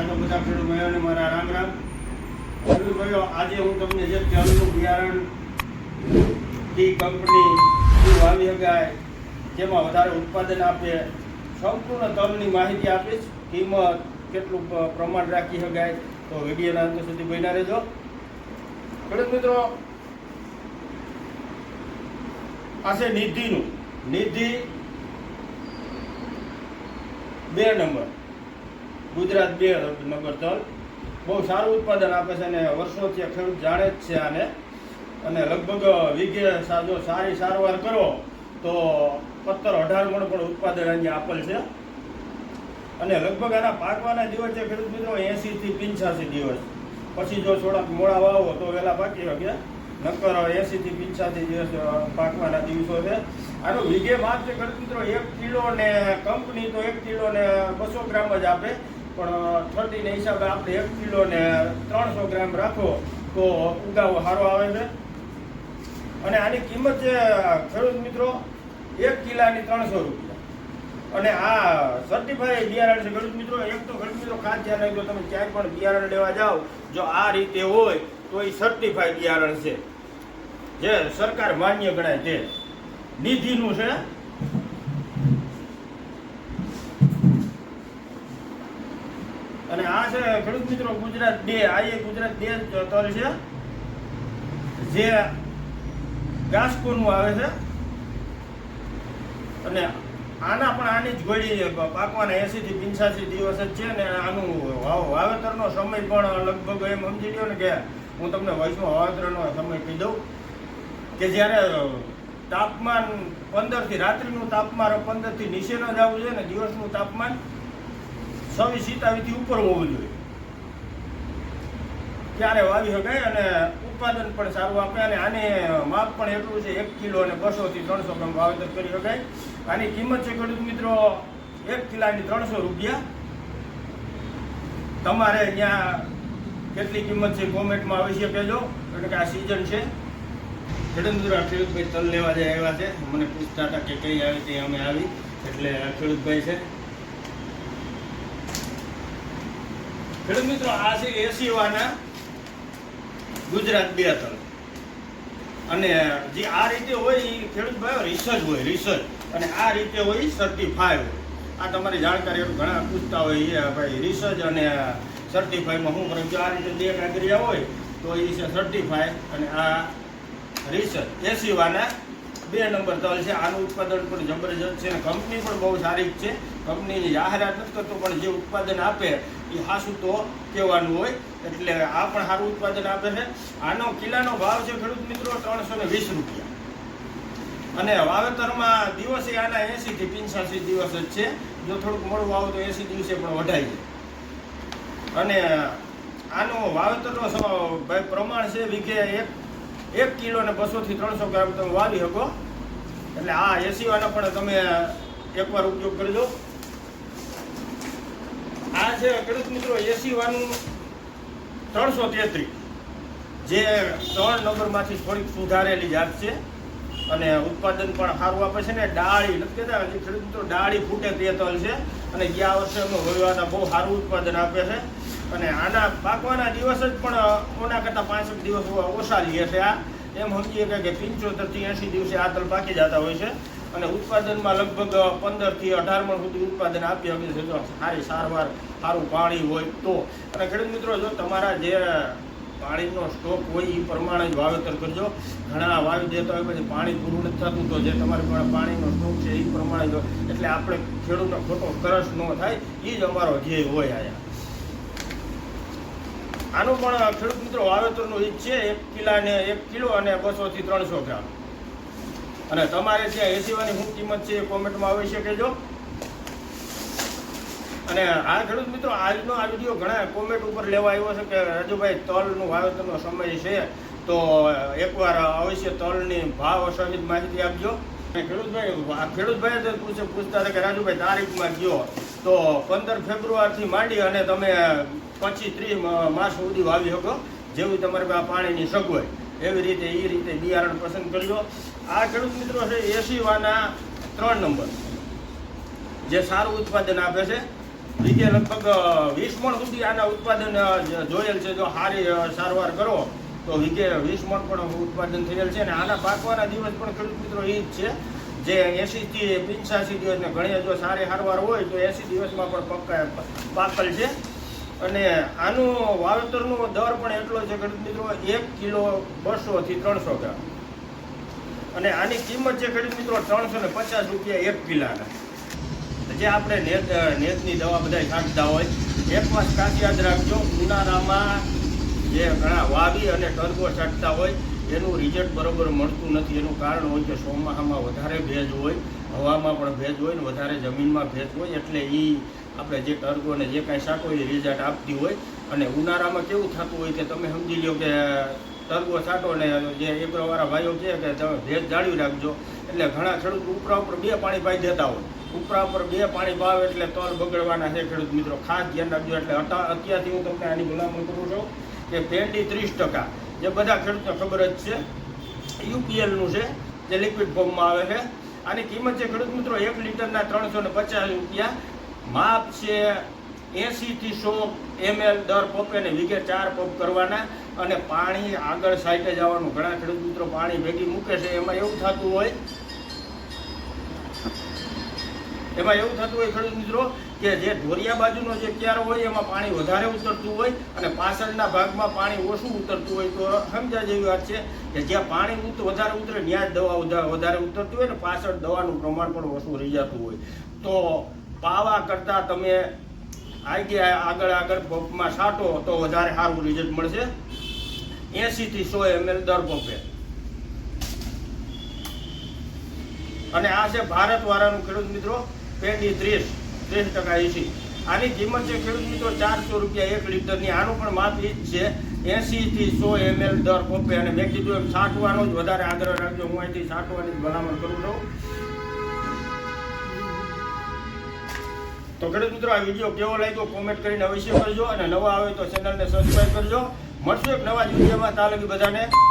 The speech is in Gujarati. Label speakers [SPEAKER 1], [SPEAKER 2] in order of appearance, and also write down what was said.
[SPEAKER 1] સાચો બધા ખેડૂત ભાઈઓને મારા રામ રામ. ખેડૂત ભાઈઓ, આજે હું તમને જે તલનું બિયારણ ટી કંપની વાવી શકાય જેમાં વધારે ઉત્પાદન આપે, સંપૂર્ણ તલની માહિતી આપીશ, કિંમત કેટલું પ્રમાણ રાખી શકાય તો વિડીયોના અંત સુધી બન્યા રહેજો. ખેડૂત મિત્રો, આ છે નિધિનું. નિધિ બે નંબર. ગુજરાત બે નંબર તલ. બહુ સારું ઉત્પાદન આપે છે અને વર્ષોથી ખેડૂત જાણે જ છે આને. અને લગભગ વીઘે જો સારી સારવાર કરો, તો સત્તર અઢાર મણ પણ ઉત્પાદન અહીંયા આપેલ છે. અને લગભગ આના પાકવાના દિવસ છે ખેડૂત મિત્રો એંસી થી પંચ્યાસી દિવસ. પછી જો થોડાક મોડા વાવો, તો વહેલા પાકી શકે. નક્કર એંસીથી થી પંચ્યાસી દિવસ પાકવાના દિવસો છે. આનો વીઘે માપ છે ખેડૂત મિત્રો એક કિલો ને કંપની તો એક કિલો ને બસો ગ્રામ જ આપે. પણ ઠંડીના હિસાબે આપણે એક કિલો ને ત્રણસો ગ્રામ રાખો તો ઉગાવો સારો આવે છે. અને આની કિંમત છે, ખેડૂત મિત્રો, એક કિલાની ત્રણસો રૂપિયા. અને આ સર્ટિફાઈ બિયારણ છે, ખેડૂત મિત્રો, એક તો ખેડૂત મિત્રો ખાસ ધ્યાન રાખજો તમે ક્યાંય પણ બિયારણ લેવા જાઓ, જો આ રીતે હોય, તો એ સર્ટિફાઈ બિયારણ છે. જે સરકાર માન્ય ગણાય છે નિધિનું છે. અને આ છે ખેડૂત મિત્રો ગુજરાત બે આ એ ગુજરાત બે તલ છે. જે ગાસકોનું આવે છે. અને આના પણ આની જ ગોળી પાકવાના એસી થી પંચ્યાસી દિવસ જ છે ને આનું વાવ વાવેતરનો સમય પણ લગભગ એમ સમજી ગયો ને કે હું તમને વૈષ્ણવ વાવેતરનો સમય કહી દઉં કે જ્યારે તાપમાન પંદરથી રાત્રિનું તાપમાન પંદરથી નીચે ન આવું જોઈએ ને દિવસનું તાપમાન છવ્વીસ સિત્તાવીસથી ઉપર હોવું જોઈએ. ત્યારે વાવી શકાય અને ઉત્પાદન પણ સારું આપે અને આને માપ પણ એટલું છે, એક કિલો અને બસો થી ત્રણસો ગ્રામ વાવેતર કરી શકાય. આની કિંમત છે ખેડૂત મિત્રો, એક કિલાની ત્રણસો રૂપિયા. તમારે ત્યાં કેટલી કિંમત છે કોમેન્ટમાં અવશ્ય કહેજો, કારણ કે આ સિઝન છે. ખેડૂત ખેડૂતભાઈ તલ લેવા જે આવ્યા છે. મને પૂછતા હતા કે કઈ આવી તે અમે આવી. એટલે ખેડૂતભાઈ છે. ખેડૂત મિત્રો, આ છે એસી વાના ગુજરાત બે અને જે આ રીતે હોય એ ખેડૂત ભાઈઓ રિસર્ચ હોય રિસર્ચ અને આ રીતે હોય સર્ટિફાય હોય. આ તમારી જાણકારી ઘણા પૂછતા હોય એ ભાઈ રિસર્ચ અને સર્ટિફાઈમાં હું ફરક જો આ રીતે બે કાગરિયા હોય, તો એ છે સર્ટિફાય અને આ રિસર્ચ એસી વાના બે નંબર તલ છે. આનું ઉત્પાદન પણ જબરજસ્ત છે અને કંપની પણ બહુ સારી જ છે. કંપનીની જાહેરાત નથી કરતો, પણ જે ઉત્પાદન આપે હાસું તો કહેવાનું હોય. એટલે આ પણ સારું ઉત્પાદન આપે છે. આનો કિલ્લાનો ભાવ છે ખેડૂત મિત્રો ત્રણસો ને વીસ રૂપિયા. અને વાવેતરમાં દિવસે આના એંસી થી પંચ્યાસી દિવસ જ છે. જો થોડુંક મોડું વાવો તો એંસી દિવસે પણ વઢાય છે. અને આનો વાવેતરનો ભાઈ, પ્રમાણ છે વીઘે એક એક કિલો ને બસો થી ત્રણસો ગ્રામ તમે વાવી શકો. એટલે આ એસી વાળા પણ તમે એકવાર ઉપયોગ કરજો આ છે ખેડૂત મિત્રો એસી વાનું ત્રણસો તેત્રીસ. જે ત્રણ નંબરમાંથી થોડીક સુધારેલી જાત છે અને ઉત્પાદન પણ સારું આપે છે ને ડાળી, નથી કહેતા, હજી ખેડૂત મિત્રો ડાળી ફૂટે તે તલ છે અને ગયા વર્ષે અમે વળવાના બહુ સારું ઉત્પાદન આપે છે અને આના પાકવાના દિવસ જ પણ ઓના કરતાં પાંસઠ દિવસ ઓછા લે છે આ. એમ સમજીએ કે પંચોતેરથી એંશી દિવસે આ તલ પાકી જતા હોય છે. અને ઉત્પાદનમાં લગભગ પંદરથી અઢાર મણ સુધી ઉત્પાદન આપી શકે છે. જો સારી સારવાર, સારું પાણી હોય તો. અને ખેડૂત મિત્રો, જો તમારા જે પાણીનો સ્ટોક હોય એ પ્રમાણે જ વાવેતર કરજો. ઘણા વાવી દેતા હોય પછી પાણી પૂરું નથી થતું. તો જે તમારી પાસે પાણીનો સ્ટોક છે એ પ્રમાણે જો. એટલે આપણે ખેડૂતનો ખોટો કરસ ન થાય એ જ અમારો ધ્યેય હોય આયા. આનું પણ ખેડૂત મિત્રો, વાવેતરનું ઈજ છે, એક કિલાને એક કિલો અને બસો થી ત્રણસો ગ્રામ. અને તમારે ત્યાં એસીવાની શું કિંમત છે એ કોમેન્ટમાં આવી શકે જો અને આ ખેડૂત મિત્રો, આજનો આ વીડિયો ઘણા કોમેન્ટ ઉપર લેવા આવ્યો છે કે રાજુભાઈ, તલનું વાવેતરનો સમય છે, તો એકવાર અવશ્ય તલની ભાવ સહિત માહિતી આપજો. ખેડૂતભાઈ ખેડૂતભાઈ પૂછે, પૂછતા હતા કે રાજુભાઈ, તારીખમાં ગયો તો પંદર ફેબ્રુઆરીથી માંડી અને તમે પછી ત્રીસ માસ સુધી વાવી શકો, જેવી તમારી પાણીની સગવડ. એવી રીતે એ રીતે બિયારણ પસંદ કરજો આ ખેડૂત મિત્રો છે એસી વાના ત્રણ નંબર. જે સારું ઉત્પાદન આપે છે. વીઘે લગભગ વીસ મણ સુધી આના ઉત્પાદન જોયેલ છે. જો સારી સારવાર કરો, તો વીઘે વીસ મણ પણ ઉત્પાદન થયેલ છે. અને આના પાકવાના દિવસ પણ ખેડૂત મિત્રો એ જ છે. જે એસીથી પિંચાસી દિવસને ઘણી જો સારી સારવાર હોય, તો એસી દિવસમાં પણ પાકલ છે. અને આનું વાવેતરનો દર પણ એટલો છે ખેડૂત મિત્રો, એક કિલો બસોથી ત્રણસો ગ્રામ. અને આની કિંમત છે ખેડૂત મિત્રો ત્રણસો ને પચાસ રૂપિયા એક કિલાના. જે આપણે નેત નેતની દવા બધા છાંટતા હોય, એક વાત ખાસ યાદ રાખજો, ઉનાળામાં જે ઘણા વાવી અને ટર્બો છાંટતા હોય, એનું રિઝલ્ટ બરોબર મળતું નથી. એનું કારણ હોય કે ચોમાસામાં વધારે ભેજ હોય, હવામાં પણ ભેજ હોય ને વધારે જમીનમાં ભેજ હોય, એટલે એ આપણે જે ટર્બો ને જે કાંઈ શાકો એ રિઝલ્ટ આપતી હોય. અને ઉનાળામાં કેવું થતું હોય કે તમે સમજી લો કે ટર્ગો છાંટો ને જે એગ્રોવાળા ભાઈઓ છે કે તમે ભેજ જાળવી રાખજો. એટલે ઘણા ખેડૂત ઉપરા ઉપર બે પાણી પાઈ દેતા હોય. ઉપરા ઉપર બે પાણી ભાવ એટલે તલ બગડવાના છે ખેડૂત મિત્રો. ખાસ ધ્યાન રાખજો. એટલે અત્યારથી હું તમને આની ભલામણ કરું છું કે ભેંડી ત્રીસ ટકા. જે બધા ખેડૂતને ખબર જ છે. યુપીએલનું છે, જે લિક્વિડ ફોર્મમાં આવે છે. આની કિંમત છે ખેડૂત મિત્રો એક લીટરના ત્રણસો ને પચાસ રૂપિયા. માપ છે એંસીથી સો એમએલ દર પંપે ને વીઘે ચાર પંપ કરવાના અને પાણી આગળ સાઈડે જવાનું. ઘણા ખેડૂત મિત્રો પાણી ભેગી મૂકે છે. એમાં એવું થતું હોય, એમાં એવું થતું હોય ખેડૂત મિત્રો કે જે ઢોરિયા બાજુનો જે ક્યારો હોય, એમાં પાણી વધારે ઉતરતું હોય અને પાછળના ભાગમાં પાણી ઓછું ઉતરતું હોય. તો સમજા જેવી વાત છે કે જ્યાં પાણી વધારે ઉતરે, ત્યાં જ દવા વધારે ઉતરતી હોય ને પાછળ દવાનું પ્રમાણ પણ ઓછું રહી જતું હોય. તો પાવા કરતાં તમે આગે આગળ આગળ પંપમાં છાંટો તો વધારે સારું રિઝલ્ટ મળશે. એંશીથી સો એમએલ દર પંપે. અને આ છે ભારત વાળાનું ખેડૂત મિત્રો પેન્ડી ત્રીસ ત્રીસ ટકા એસી આની કિંમત છે ખેડૂત મિત્રો ચારસો રૂપિયા એક લીટરની. આનું પણ માપ એ જ છે એંસી થી સો એમએલ દર પંપે. અને મેં કીધું એમ છાંટવાનો જ વધારે આગ્રહ રાખજો. હું અહીંથી છાંટવાની ભલામણ કરું છું. તો ખેડૂત મિત્રો, આ વીડિયો કેવો લાગ્યો કોમેન્ટ કરીને અવશ્ય કરજો અને નવા આવે તો ચેનલને સબસ્ક્રાઈબ કરજો. મળશું એક નવા જ વિડીયોમાં. ત્યાં બધાને